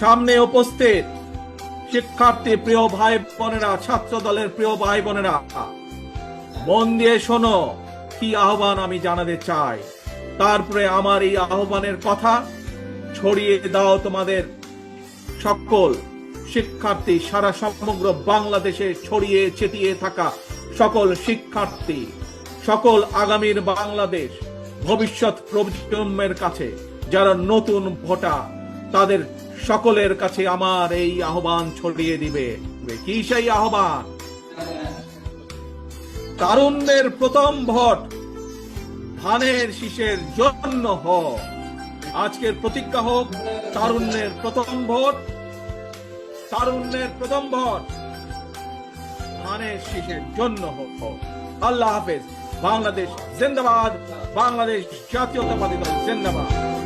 সামনে উপস্থিত শিক্ষার্থী প্রিয় ভাই বোনেরা ছাত্র দলের প্রিয় ভাই বোনেরা, মন দিয়ে শোনো, কি আহ্বান আমি জানাতে চাই। তারপরে আমার এই আহ্বানের কথা ছড়িয়ে দাও তোমাদের। সকল শিক্ষার্থী সারা সমগ্র বাংলাদেশে ছড়িয়ে ছিটিয়ে থাকা সকল শিক্ষার্থী, সকল আগামীর বাংলাদেশ ভবিষ্যৎ প্রজন্মের কাছে যারা নতুন ভোটার, তাদের সকলের কাছে আমার এই আহ্বান ছড়িয়ে দিবে। কি সেই আহ্বান? তারুণ্যের প্রথম ভোট ধানের শীষের জন্য হোক। আজকের প্রতিজ্ঞা হোক, তারুণ্যের প্রথম ভোট, তারুণ্যের প্রথম ভোট ধানের শীষের জন্য হোক। আল্লাহ হাফেজ, বাংলাদেশ জিন্দাবাদ, বাংলাদেশ জাতীয়তাবাদী দল জিন্দাবাদ।